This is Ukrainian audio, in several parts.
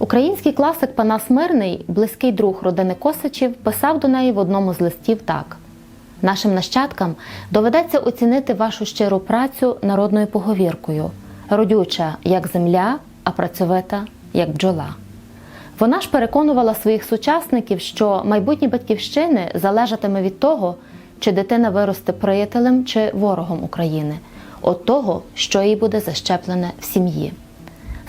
Український класик Панас Мирний, близький друг родини Косачів, писав до неї в одному з листів так: Нашим нащадкам доведеться оцінити вашу щиру працю народною поговіркою, родюча як земля, а працьовита як бджола. Вона ж переконувала своїх сучасників, що майбутнє батьківщини залежатиме від того, чи дитина виросте приятелем чи ворогом України, від того, що їй буде защеплене в сім'ї.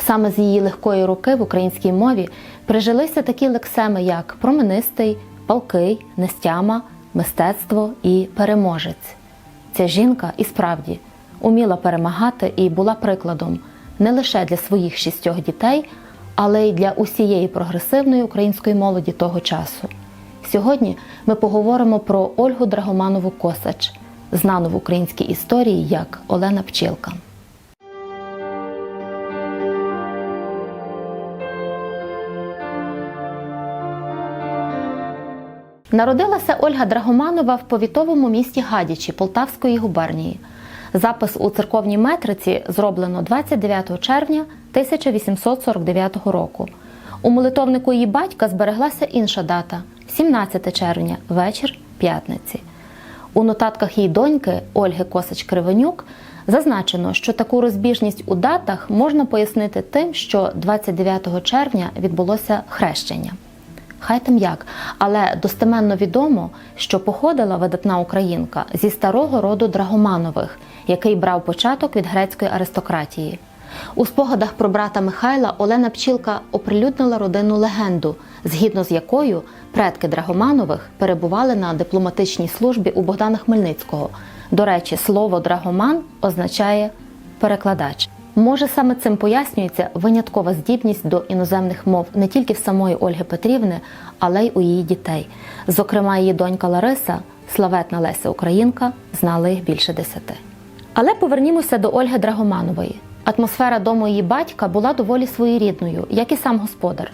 Саме з її легкої руки в українській мові прижилися такі лексеми, як променистий, палкий, нестяма, мистецтво і переможець. Ця жінка і справді уміла перемагати і була прикладом не лише для своїх шістьох дітей, але й для усієї прогресивної української молоді того часу. Сьогодні ми поговоримо про Ольгу Драгоманову Косач, знану в українській історії як Олена Пчілка. Народилася Ольга Драгоманова в повітовому місті Гадячі Полтавської губернії. Запис у церковній метриці зроблено 29 червня 1849 року. У молитовнику її батька збереглася інша дата 17 червня, вечір п'ятниці. У нотатках її доньки Ольги Косач Кривенюк зазначено, що таку розбіжність у датах можна пояснити тим, що 29 червня відбулося хрещення. Хай там як, але достеменно відомо, що походила видатна українка зі старого роду Драгоманових, який брав початок від грецької аристократії. У спогадах про брата Михайла Олена Пчілка оприлюднила родинну легенду, згідно з якою предки Драгоманових перебували на дипломатичній службі у Богдана Хмельницького. До речі, слово драгоман означає перекладач. Може, саме цим пояснюється виняткова здібність до іноземних мов не тільки в самої Ольги Петрівни, але й у її дітей. Зокрема, її донька Лариса, славетна Леся Українка, знала їх більше десяти. Але повернімося до Ольги Драгоманової. Атмосфера дому її батька була доволі своєрідною, як і сам господар.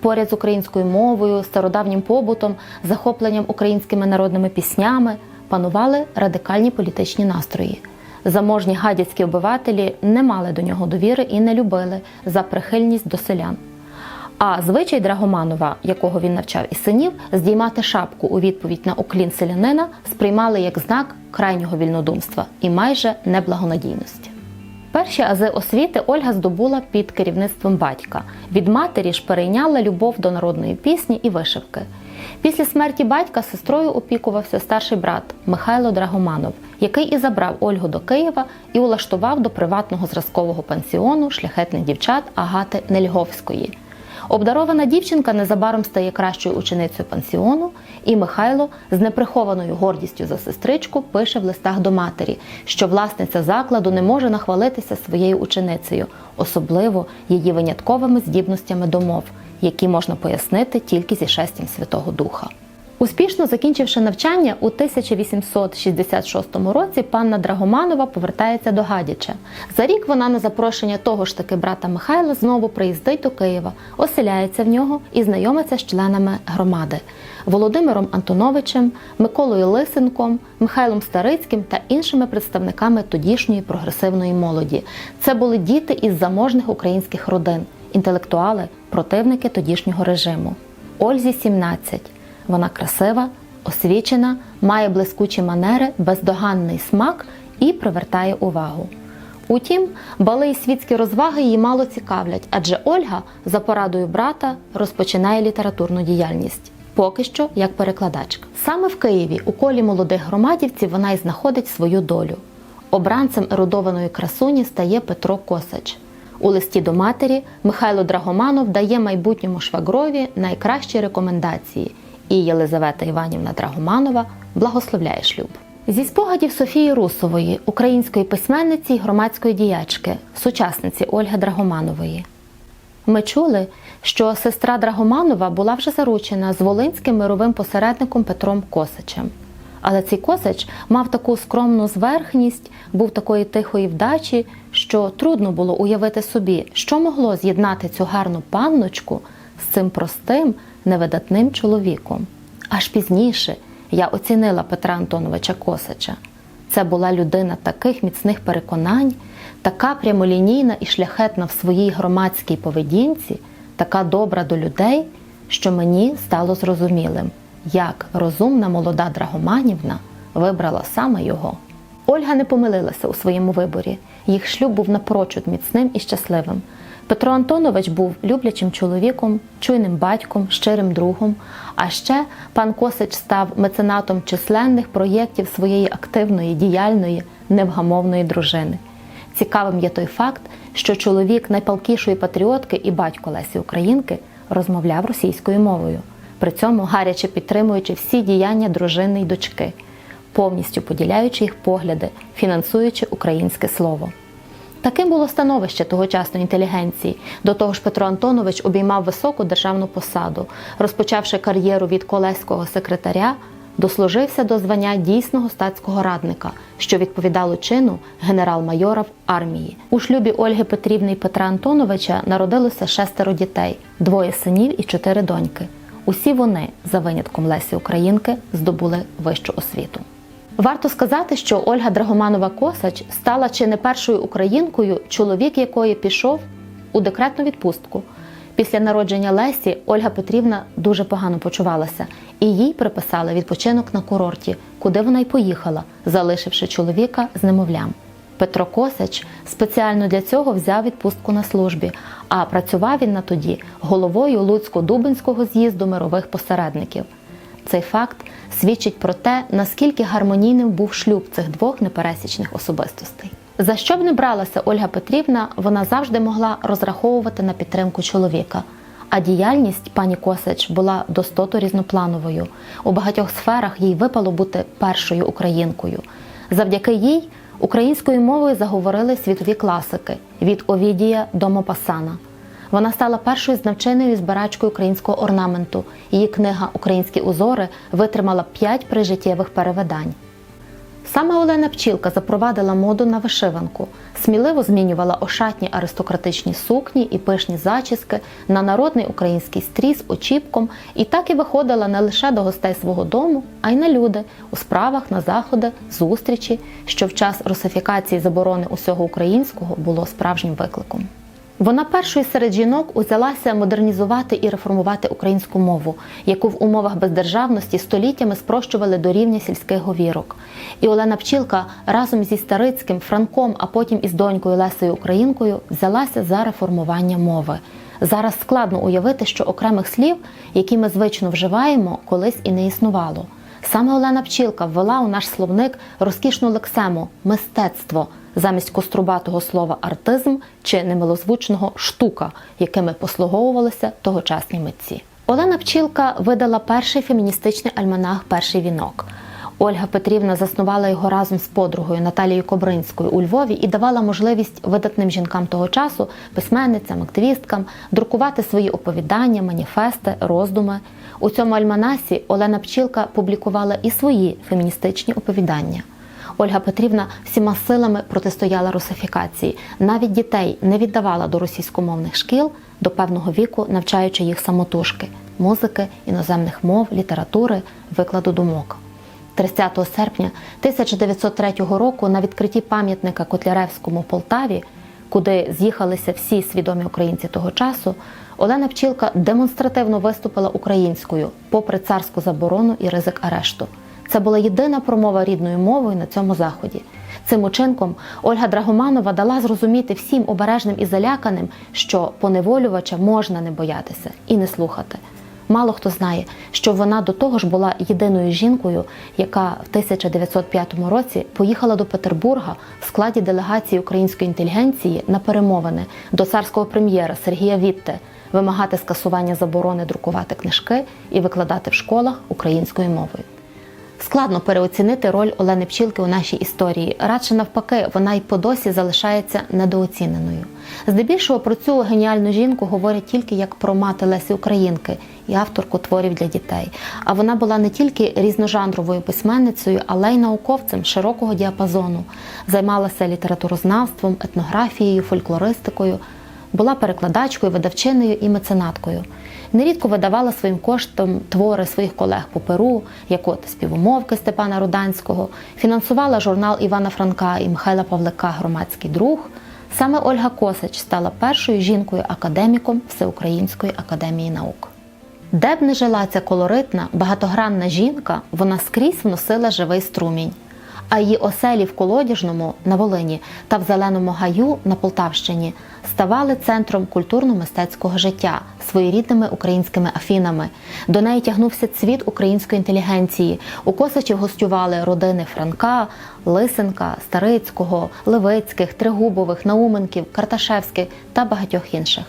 Поряд з українською мовою, стародавнім побутом, захопленням українськими народними піснями панували радикальні політичні настрої. Заможні гадяцькі обивателі не мали до нього довіри і не любили за прихильність до селян. А звичай Драгоманова, якого він навчав і синів, здіймати шапку у відповідь на уклін селянина сприймали як знак крайнього вільнодумства і майже неблагонадійності. Перші ази освіти Ольга здобула під керівництвом батька. Від матері ж перейняла любов до народної пісні і вишивки. Після смерті батька сестрою опікувався старший брат Михайло Драгоманов, який і забрав Ольгу до Києва і улаштував до приватного зразкового пансіону шляхетних дівчат Агати Нельговської. Обдарована дівчинка незабаром стає кращою ученицею пансіону, і Михайло з неприхованою гордістю за сестричку пише в листах до матері, що власниця закладу не може нахвалитися своєю ученицею, особливо її винятковими здібностями до мов, які можна пояснити тільки зі шестям Святого Духа. Успішно закінчивши навчання, у 1866 році панна Драгоманова повертається до Гадяча. За рік вона на запрошення того ж таки брата Михайла знову приїздить до Києва, оселяється в нього і знайомиться з членами громади Володимиром Антоновичем, Миколою Лисенком, Михайлом Старицьким та іншими представниками тодішньої прогресивної молоді. Це були діти із заможних українських родин, інтелектуали, противники тодішнього режиму. Ользі 17. Вона красива, освічена, має блискучі манери, бездоганний смак і привертає увагу. Утім, бали і світські розваги її мало цікавлять, адже Ольга за порадою брата розпочинає літературну діяльність. Поки що як перекладачка. Саме в Києві, у колі молодих громадівців, вона й знаходить свою долю. Обранцем ерудованої красуні стає Петро Косач. У листі до матері Михайло Драгоманов дає майбутньому швагрові найкращі рекомендації і Єлизавета Іванівна Драгоманова благословляє шлюб. Зі спогадів Софії Русової, української письменниці й громадської діячки, сучасниці Ольги Драгоманової. Ми чули, що сестра Драгоманова була вже заручена з волинським мировим посередником Петром Косачем. Але цей Косач мав таку скромну зверхність, був такої тихої вдачі, що трудно було уявити собі, що могло з'єднати цю гарну панночку з цим простим, невидатним чоловіком. Аж пізніше я оцінила Петра Антоновича Косача. Це була людина таких міцних переконань, така прямолінійна і шляхетна в своїй громадській поведінці, така добра до людей, що мені стало зрозумілим, як розумна молода Драгоманівна вибрала саме його. Ольга не помилилася у своєму виборі. Їх шлюб був напрочуд міцним і щасливим. Петро Антонович був люблячим чоловіком, чуйним батьком, щирим другом. А ще пан Косич став меценатом численних проєктів своєї активної, діяльної, невгамовної дружини. Цікавим є той факт, що чоловік найпалкішої патріотки і батько Лесі Українки розмовляв російською мовою, при цьому гаряче підтримуючи всі діяння дружини й дочки, повністю поділяючи їх погляди, фінансуючи українське слово. Таким було становище тогочасної інтелігенції. До того ж, Петро Антонович обіймав високу державну посаду, розпочавши кар'єру від колеського секретаря, дослужився до звання дійсного статського радника, що відповідало чину генерал-майора в армії. У шлюбі Ольги Петрівни і Петра Антоновича народилося шестеро дітей, двоє синів і чотири доньки. Усі вони, за винятком Лесі Українки, здобули вищу освіту. Варто сказати, що Ольга Драгоманова Косач стала чи не першою українкою, чоловік якої пішов у декретну відпустку. Після народження Лесі Ольга Петрівна дуже погано почувалася, і їй приписали відпочинок на курорті, куди вона й поїхала, залишивши чоловіка з немовлям. Петро Косач спеціально для цього взяв відпустку на службі, а працював він на тоді головою Луцько-Дубинського з'їзду мирових посередників. Цей факт свідчить про те, наскільки гармонійним був шлюб цих двох непересічних особистостей. За що б не бралася Ольга Петрівна, вона завжди могла розраховувати на підтримку чоловіка. А діяльність пані Косач була достото різноплановою. У багатьох сферах їй випало бути першою українкою. Завдяки їй українською мовою заговорили світові класики від Овідія до Мопасана. Вона стала першою знавченою збирачкою українського орнаменту. Її книга Українські узори витримала п'ять прижиттєвих перевидань. Саме Олена Пчілка запровадила моду на вишиванку, сміливо змінювала ошатні аристократичні сукні і пишні зачіски на народний український стрій з очіпком і так і виходила не лише до гостей свого дому, а й на люди у справах, на заходи, зустрічі, що в час русифікації заборони усього українського було справжнім викликом. Вона першою серед жінок узялася модернізувати і реформувати українську мову, яку в умовах бездержавності століттями спрощували до рівня сільських говірок. І Олена Пчілка разом зі Старицьким, Франком, а потім із донькою Лесею Українкою взялася за реформування мови. Зараз складно уявити, що окремих слів, які ми звично вживаємо, колись і не існувало. Саме Олена Пчілка ввела у наш словник розкішну лексему мистецтво замість кострубатого слова артизм чи немилозвучного штука, якими послуговувалися тогочасні митці. Олена Пчілка видала перший феміністичний альманах Перший вінок. Ольга Петрівна заснувала його разом з подругою Наталією Кобринською у Львові і давала можливість видатним жінкам того часу, письменницям, активісткам, друкувати свої оповідання, маніфести, роздуми. У цьому альманасі Олена Пчілка публікувала і свої феміністичні оповідання. Ольга Петрівна всіма силами протистояла русифікації. Навіть дітей не віддавала до російськомовних шкіл до певного віку, навчаючи їх самотужки музики, іноземних мов, літератури, викладу думок. 30 серпня 1903 року на відкритті пам'ятника Котляревському Полтаві, куди з'їхалися всі свідомі українці того часу, Олена Пчілка демонстративно виступила українською, попри царську заборону і ризик арешту. Це була єдина промова рідною мовою на цьому заході. Цим учинком Ольга Драгоманова дала зрозуміти всім обережним і заляканим, що поневолювача можна не боятися і не слухати. Мало хто знає, що вона до того ж була єдиною жінкою, яка в 1905 році поїхала до Петербурга в складі делегації української інтелігенції на перемовини до царського прем'єра Сергія Вітте вимагати скасування заборони друкувати книжки і викладати в школах українською мовою. Складно переоцінити роль Олени Пчілки у нашій історії. Радше навпаки, вона й по досі залишається недооціненою. Здебільшого про цю геніальну жінку говорять тільки як про мати Лесі Українки і авторку творів для дітей. А вона була не тільки різножанровою письменницею, але й науковцем широкого діапазону. Займалася літературознавством, етнографією, фольклористикою, була перекладачкою, видавчиною і меценаткою. Нерідко видавала своїм коштом твори своїх колег по Перу, як от співомовки Степана Руданського, фінансувала журнал Івана Франка і Михайла Павлика Громадський друг, Саме Ольга Косач стала першою жінкою-академіком Всеукраїнської академії наук. Де б не жила ця колоритна, багатогранна жінка, вона скрізь вносила живий струмінь. А її оселі в Колодяжному на Волині та в Зеленому гаю на Полтавщині ставали центром культурно-мистецького життя своєрідними українськими афінами. До неї тягнувся цвіт української інтелігенції. У Косачів гостювали родини Франка, Лисенка, Старицького, Левицьких, Тригубових, Науменків, Карташевських та багатьох інших.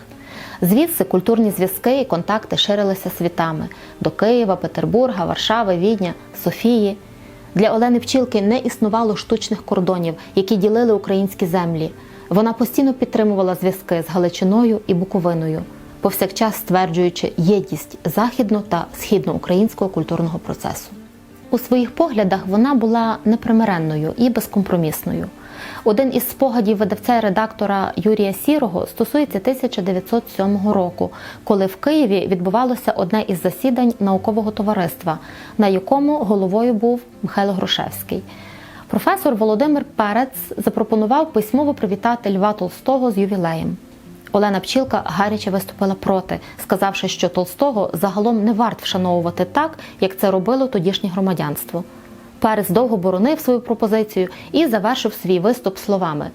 Звідси культурні зв'язки і контакти ширилися світами до Києва, Петербурга, Варшави, Відня, Софії. Для Олени Пчілки не існувало штучних кордонів, які ділили українські землі. Вона постійно підтримувала зв'язки з Галичиною і Буковиною, повсякчас стверджуючи єдність західно та східноукраїнського культурного процесу. У своїх поглядах вона була непримиренною і безкомпромісною. Один із спогадів видавця і редактора Юрія Сірого стосується 1907 року, коли в Києві відбувалося одне із засідань наукового товариства, на якому головою був Михайло Грушевський. Професор Володимир Перець запропонував письмово привітати Льва Толстого з ювілеєм. Олена Пчілка гаряче виступила проти, сказавши, що Толстого загалом не варт вшановувати так, як це робило тодішнє громадянство. Перес довго боронив свою пропозицію і завершив свій виступ словами: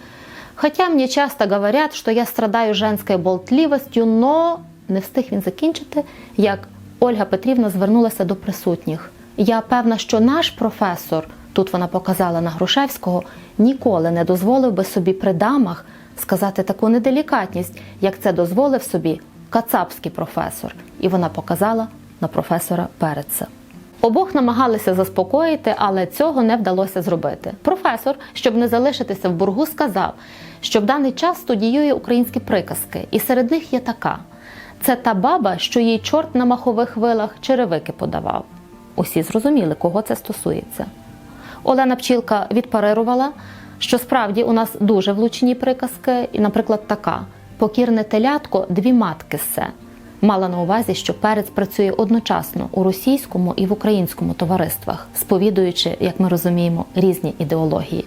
Хотя мені часто говорять, що я страдаю женською болтливостю, но не встиг він закінчити, як Ольга Петрівна звернулася до присутніх. Я певна, що наш професор, тут вона показала на Грушевського, ніколи не дозволив би собі при дамах сказати таку неделікатність, як це дозволив собі кацапський професор. І вона показала на професора Переца. Обох намагалися заспокоїти, але цього не вдалося зробити. Професор, щоб не залишитися в бургу, сказав, що в даний час студіює українські приказки, і серед них є така: це та баба, що їй чорт на махових вилах черевики подавав. Усі зрозуміли, кого це стосується. Олена Пчілка відпарирувала, що справді у нас дуже влучні приказки, і, наприклад, така: покірне телятко, дві матки все. Мала на увазі, що перець працює одночасно у російському і в українському товариствах, сповідуючи, як ми розуміємо, різні ідеології.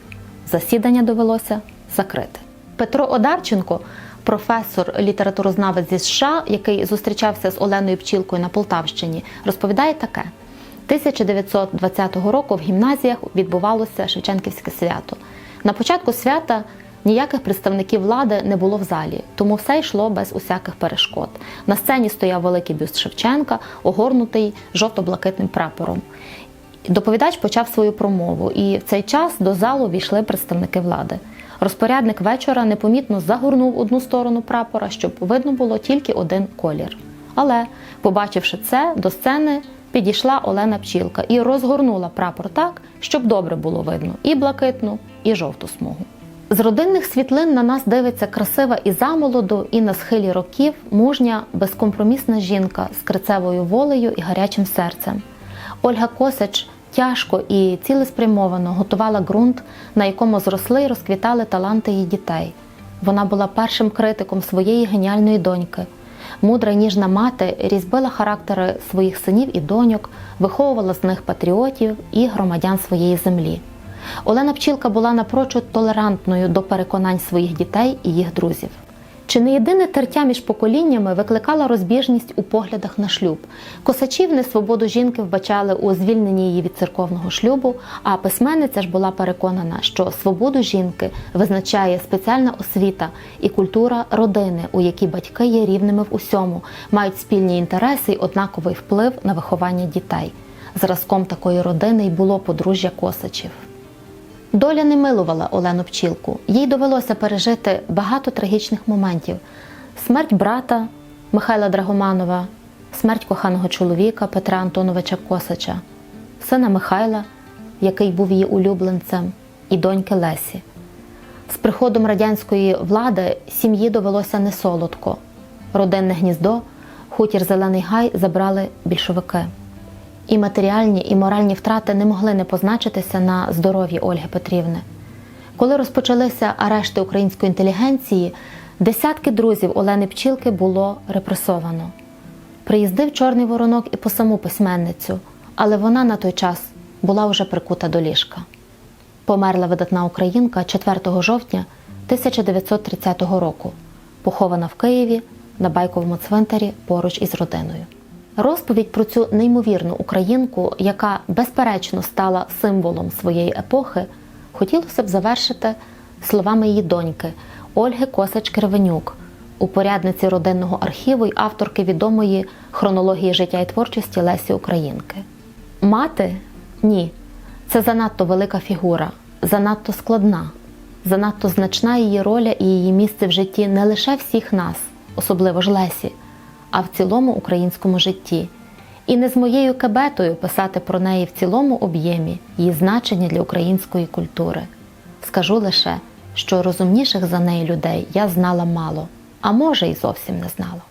Засідання довелося закрити. Петро Одарченко, професор літературознавець зі США, який зустрічався з Оленою Пчілкою на Полтавщині, розповідає таке: 1920 року в гімназіях відбувалося Шевченківське свято. На початку свята ніяких представників влади не було в залі, тому все йшло без усяких перешкод. На сцені стояв великий бюст Шевченка, огорнутий жовто-блакитним прапором. Доповідач почав свою промову, і в цей час до залу війшли представники влади. Розпорядник вечора непомітно загорнув одну сторону прапора, щоб видно було тільки один колір. Але, побачивши це, до сцени підійшла Олена Пчілка і розгорнула прапор так, щоб добре було видно і блакитну, і жовту смугу. З родинних світлин на нас дивиться красива і замолоду, і на схилі років мужня, безкомпромісна жінка з крицевою волею і гарячим серцем. Ольга Косач тяжко і цілеспрямовано готувала ґрунт, на якому зросли і розквітали таланти її дітей. Вона була першим критиком своєї геніальної доньки. Мудра ніжна мати різьбила характери своїх синів і доньок, виховувала з них патріотів і громадян своєї землі. Олена Пчілка була напрочуд толерантною до переконань своїх дітей і їх друзів. Чи не єдине тертя між поколіннями викликала розбіжність у поглядах на шлюб? Косачів несвободу жінки вбачали у звільненні її від церковного шлюбу, а письменниця ж була переконана, що свободу жінки визначає спеціальна освіта і культура родини, у якій батьки є рівними в усьому, мають спільні інтереси й однаковий вплив на виховання дітей. Зразком такої родини й було подружжя Косачів. Доля не милувала Олену Пчілку. Їй довелося пережити багато трагічних моментів: смерть брата Михайла Драгоманова, смерть коханого чоловіка Петра Антоновича Косача, сина Михайла, який був її улюбленцем, і доньки Лесі. З приходом радянської влади сім'ї довелося не солодко. Родинне гніздо, хутір Зелений Гай забрали більшовики. І матеріальні, і моральні втрати не могли не позначитися на здоров'ї Ольги Петрівни. Коли розпочалися арешти української інтелігенції, десятки друзів Олени Пчілки було репресовано. Приїздив Чорний воронок і по саму письменницю, але вона на той час була вже прикута до ліжка. Померла видатна українка 4 жовтня 1930 року, похована в Києві на байковому цвинтарі поруч із родиною. Розповідь про цю неймовірну українку, яка безперечно стала символом своєї епохи, хотілося б завершити словами її доньки Ольги Косач Кривенюк, упорядниці родинного архіву й авторки відомої хронології життя і творчості Лесі Українки. Мати? Ні, це занадто велика фігура, занадто складна, занадто значна її роля і її місце в житті не лише всіх нас, особливо ж Лесі, а в цілому українському житті. І не з моєю кабетою писати про неї в цілому об'ємі її значення для української культури. Скажу лише, що розумніших за неї людей я знала мало, а може й зовсім не знала.